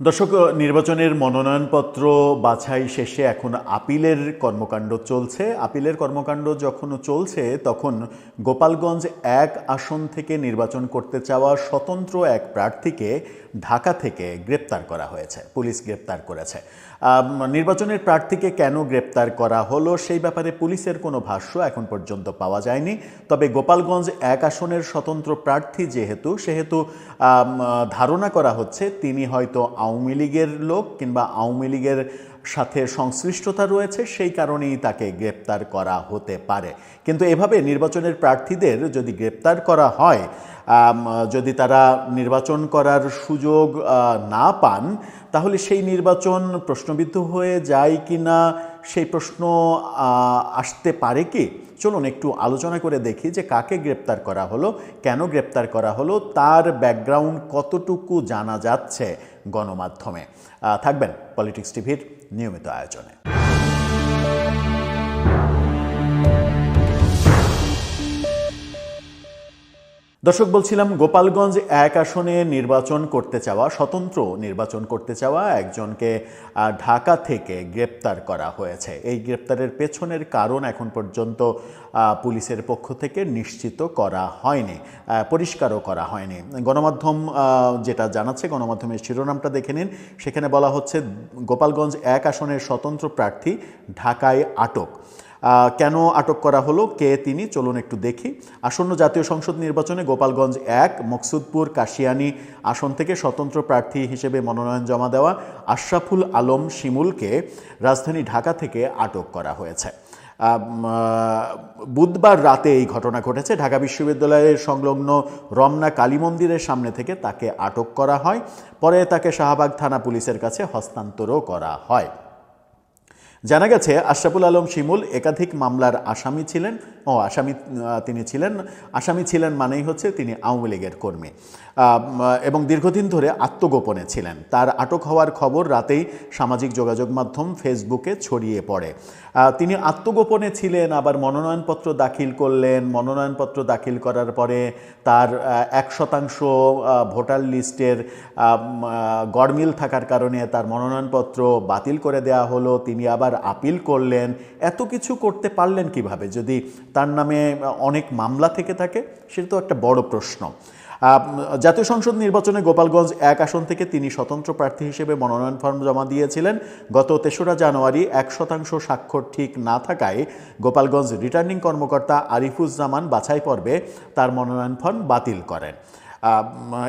দর্শক, নির্বাচনের মনোনয়নপত্র বাছাই শেষে এখন আপিলের কর্মকাণ্ড চলছে। আপিলের কর্মকাণ্ড যখন চলছে, তখন গোপালগঞ্জ এক আসন থেকে নির্বাচন করতে চাওয়া স্বতন্ত্র এক প্রার্থীকে ঢাকা থেকে গ্রেপ্তার করা হয়েছে। পুলিশ গ্রেপ্তার করেছে। নির্বাচনের প্রার্থীকে কেন গ্রেপ্তার করা হলো সেই ব্যাপারে পুলিশের কোনো ভাষ্য এখন পর্যন্ত পাওয়া যায়নি। তবে গোপালগঞ্জ এক আসনের স্বতন্ত্র প্রার্থী যেহেতু, সেহেতু ধারণা করা হচ্ছে তিনি হয়তো আওয়ামী লীগের লোক কিংবা আওয়ামী লীগের সাথে সংশ্লিষ্টতা রয়েছে, সেই কারণেই তাকে গ্রেপ্তার করা হতে পারে। কিন্তু এভাবে নির্বাচনের প্রার্থীদের যদি গ্রেপ্তার করা হয় যদি তারা নির্বাচন করার সুযোগ না পান, তাহলে সেই নির্বাচন প্রশ্নবিদ্ধ হয়ে যায় কি না সেই প্রশ্ন আসতে পারে কি? চলুন একটু আলোচনা করে দেখি যে কাকে গ্রেপ্তার করা হলো, কেন গ্রেপ্তার করা হলো, তার ব্যাকগ্রাউন্ড কতটুকু জানা যাচ্ছে গণমাধ্যমে। থাকবেন পলিটিক্স টিভির नियमित आयोजन है। দর্শক, বলছিলাম গোপালগঞ্জ এক আসনে নির্বাচন করতে চাওয়া, স্বতন্ত্র নির্বাচন করতে চাওয়া একজনকে ঢাকা থেকে গ্রেপ্তার করা হয়েছে। এই গ্রেপ্তারের পেছনের কারণ এখন পর্যন্ত পুলিশের পক্ষ থেকে নিশ্চিত করা হয়নি পরিষ্কারও করা হয়নি। গণমাধ্যম যেটা জানাচ্ছে, গণমাধ্যমের শিরোনামটা দেখে নিন। সেখানে বলা হচ্ছে, গোপালগঞ্জ এক আসনের স্বতন্ত্র প্রার্থী ঢাকায় আটক। কেন আটক করা হলো, কে তিনি, চলুন একটু দেখি। আসন্ন জাতীয় সংসদ নির্বাচনে গোপালগঞ্জ এক, মকসুদপুর, কাশিয়ানী আসন থেকে স্বতন্ত্র প্রার্থী হিসেবে মনোনয়ন জমা দেওয়া আশরাফুল আলম শিমুলকে রাজধানী ঢাকা থেকে আটক করা হয়েছে। বুধবার রাতে এই ঘটনা ঘটেছে। ঢাকা বিশ্ববিদ্যালয়ের সংলগ্ন রমনা কালী মন্দিরের সামনে থেকে তাকে আটক করা হয়। পরে তাকে শাহবাগ থানা পুলিশের কাছে হস্তান্তরও করা হয়। জানা গেছে আশরাফুল আলম শিমুল একাধিক মামলার আসামি ছিলেন। ও, আসামি তিনি ছিলেন, আসামি ছিলেন মানেই হচ্ছে তিনি আওয়ামী লীগের কর্মী। এবং দীর্ঘদিন ধরে আত্মগোপনে ছিলেন। তার আটক হওয়ার খবর রাতেই সামাজিক যোগাযোগ মাধ্যম ফেসবুকে ছড়িয়ে পড়ে। তিনি আত্মগোপনে ছিলেন, আবার মনোনয়নপত্র দাখিল করলেন। মনোনয়নপত্র দাখিল করার পরে তার এক শতাংশ ভোটার লিস্টের গড়মিল থাকার কারণে তার মনোনয়নপত্র বাতিল করে দেওয়া হলো। তিনি আবার আপিল করলেন। এত কিছু করতে পারলেন কীভাবে? যদি তার নামে অনেক মামলা থেকে থাকে, সেটা তো একটা বড় প্রশ্ন। জাতীয় সংসদ নির্বাচনে গোপালগঞ্জ এক আসন থেকে তিনি স্বতন্ত্র প্রার্থী হিসেবে মনোনয়ন ফর্ম জমা দিয়েছিলেন। গত তেসরা জানুয়ারি এক শতাংশ স্বাক্ষর ঠিক না থাকায় গোপালগঞ্জ রিটার্নিং কর্মকর্তা আরিফুজ্জামান বাছাই পর্বে তার মনোনয়ন ফর্ম বাতিল করেন।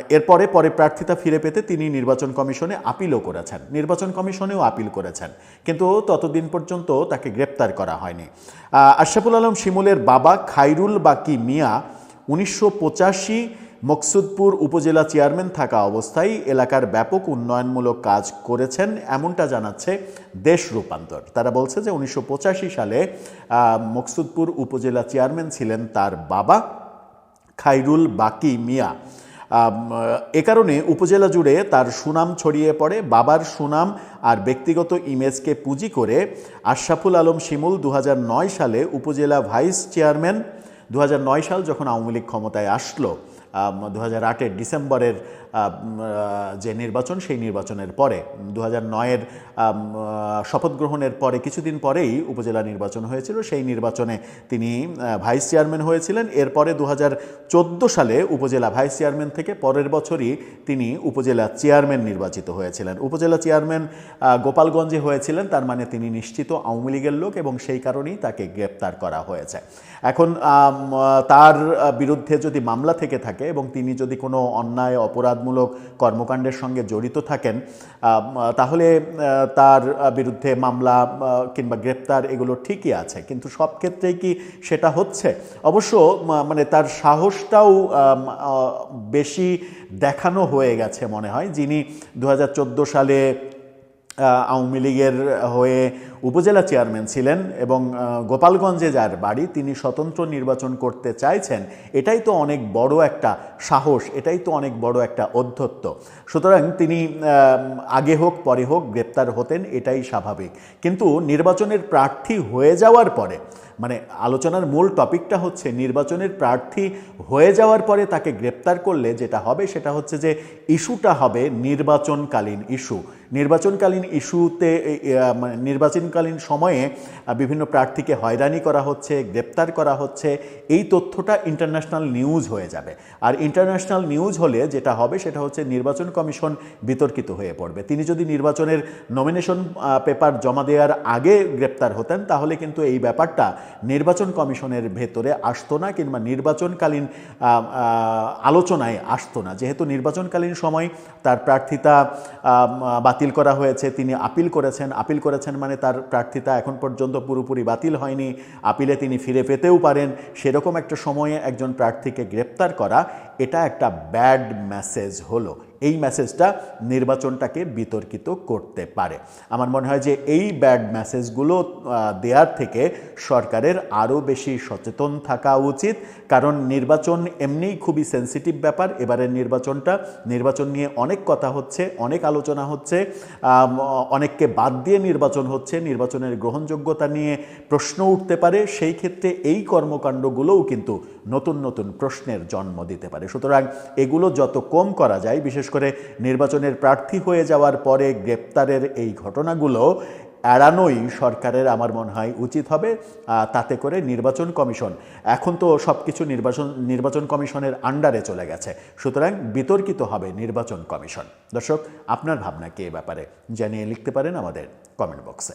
এরপরে পরে প্রার্থিতা ফিরে পেতে তিনি নির্বাচন কমিশনে আপিলও করেছেন। নির্বাচন কমিশনেও আপিল করেছেন। কিন্তু ততদিন পর্যন্ত তাকে গ্রেপ্তার করা হয়নি। আশরাফুল আলম শিমুলের বাবা খাইরুল বাকি মিয়া উনিশশো পঁচাশি মকসুদপুর উপজেলা চেয়ারম্যান থাকা অবস্থায় এলাকার ব্যাপক উন্নয়নমূলক কাজ করেছেন এমনটা জানাচ্ছে দেশ রূপান্তর। তারা বলছে যে উনিশশো পঁচাশি সালে মকসুদপুর উপজেলা চেয়ারম্যান ছিলেন তার বাবা। খাইরুল বাকি মিয়া। এ কারণে উপজেলা জুড়ে তার সুনাম ছড়িয়ে পড়ে। বাবার সুনাম আর ব্যক্তিগত ইমেজকে পুঁজি করে আশরাফুল আলম শিমুল দু হাজার নয় সালে উপজেলা ভাইস চেয়ারম্যান দু হাজার নয় সাল যখন আওয়ামী লীগ ক্ষমতায় আসলো দু হাজার ডিসেম্বরের যে নির্বাচন সেই নির্বাচনের পরে দু হাজার নয়ের শপথ গ্রহণের পরে, কিছুদিন পরেই উপজেলা নির্বাচন হয়েছিল। সেই নির্বাচনে তিনি ভাইস চেয়ারম্যান হয়েছিলেন। এরপরে দু হাজার চোদ্দ সালে উপজেলা ভাইস চেয়ারম্যান থেকে পরের বছরই তিনি উপজেলা চেয়ারম্যান নির্বাচিত হয়েছিলেন। উপজেলা চেয়ারম্যান গোপালগঞ্জে হয়েছিলেন। তার মানে তিনি নিশ্চিত আওয়ামী লীগের লোক এবং সেই কারণেই তাকে গ্রেপ্তার করা হয়েছে। এখন তার বিরুদ্ধে যদি মামলা থেকে থাকে এবং তিনি যদি কোনো অন্যায় অপরাধমূলক কর্মকাণ্ডের সঙ্গে জড়িত থাকেন তাহলে তার বিরুদ্ধে মামলা কিংবা গ্রেপ্তার এগুলো ঠিকই আছে, কিন্তু সব ক্ষেত্রেই কি সেটা হচ্ছে? অবশ্য মানে তার সাহসটাও বেশি দেখানো হয়ে গেছে মনে হয়, যিনি দু হাজার চোদ্দ সালে আওয়ামী লীগের হয়ে উপজেলা চেয়ারম্যান ছিলেন এবং গোপালগঞ্জে যার বাড়ি তিনি স্বতন্ত্র নির্বাচন করতে চাইছেন, এটাই তো অনেক বড় একটা সাহস, এটাই তো অনেক বড় একটা অধ্যত্ব সুতরাং তিনি আগে হোক, পরে হোক, গ্রেপ্তার হতেন, এটাই স্বাভাবিক। কিন্তু নির্বাচনের প্রার্থী হয়ে যাওয়ার পরে মানে আলোচনার মূল টপিকটা হচ্ছে নির্বাচনের প্রার্থী হয়ে যাওয়ার পরে তাকে গ্রেপ্তার করলে যেটা হবে সেটা হচ্ছে যে ইস্যুটা হবে নির্বাচনকালীন ইস্যু। নির্বাচনকালীন ইস্যুতে মানে নির্বাচনকালীন সময়ে বিভিন্ন প্রার্থীকে হয়রানি করা হচ্ছে গ্রেপ্তার করা হচ্ছে। এই তথ্যটা ইন্টারন্যাশনাল নিউজ হয়ে যাবে। আর ইন্টারন্যাশনাল নিউজ হলে যেটা হবে সেটা হচ্ছে নির্বাচন কমিশন বিতর্কিত হয়ে পড়বে। তিনি যদি নির্বাচনের নমিনেশন পেপার জমা দেওয়ার আগে গ্রেপ্তার হতেন তাহলে কিন্তু এই ব্যাপারটা নির্বাচন কমিশনের ভেতরে আসতো না কিংবা নির্বাচনকালীন আলোচনায় আসতো না। যেহেতু নির্বাচনকালীন সময় তার প্রার্থিতা আম, বাতিল করা হয়েছে, তিনি আপিল করেছেন। আপিল করেছেন মানে তার প্রার্থিতা এখন পর্যন্ত পুরোপুরি বাতিল হয়নি। আপিলে তিনি ফিরে পেতেও পারেন। সেরকম একটা সময়ে একজন প্রার্থীকে গ্রেপ্তার করা, এটা একটা ব্যাড মেসেজ হলো। এই মেসেজটা নির্বাচনটাকে বিতর্কিত করতে পারে। আমার মনে হয় যে এই ব্যাড মেসেজগুলো দেওয়ার থেকে সরকারের আরও বেশি সচেতন থাকা উচিত। কারণ নির্বাচন এমনিই খুবই সেন্সিটিভ ব্যাপার। এবারের নির্বাচনটা, নির্বাচন নিয়ে অনেক কথা হচ্ছে, অনেক আলোচনা হচ্ছে অনেককে বাদ দিয়ে নির্বাচন হচ্ছে, নির্বাচনের গ্রহণযোগ্যতা নিয়ে প্রশ্ন উঠতে পারে। সেই ক্ষেত্রে এই কর্মকাণ্ডগুলোও কিন্তু নতুন নতুন প্রশ্নের জন্ম দিতে পারে। সুতরাং এগুলো যত কম করা যায়, বিশেষ করে নির্বাচনের প্রার্থী হয়ে যাওয়ার পরে গ্রেপ্তারের এই ঘটনাগুলো এড়ানোই সরকারের আমার মনে হয় উচিত হবে তাতে করে নির্বাচন কমিশন এখন তো সব কিছু নির্বাচন নির্বাচন কমিশনের আন্ডারে চলে গেছে। সুতরাং বিতর্কিত হবে নির্বাচন কমিশন। দর্শক, আপনার ভাবনা কি এ ব্যাপারে? জানিয়ে লিখতে পারেন আমাদের কমেন্ট বক্সে।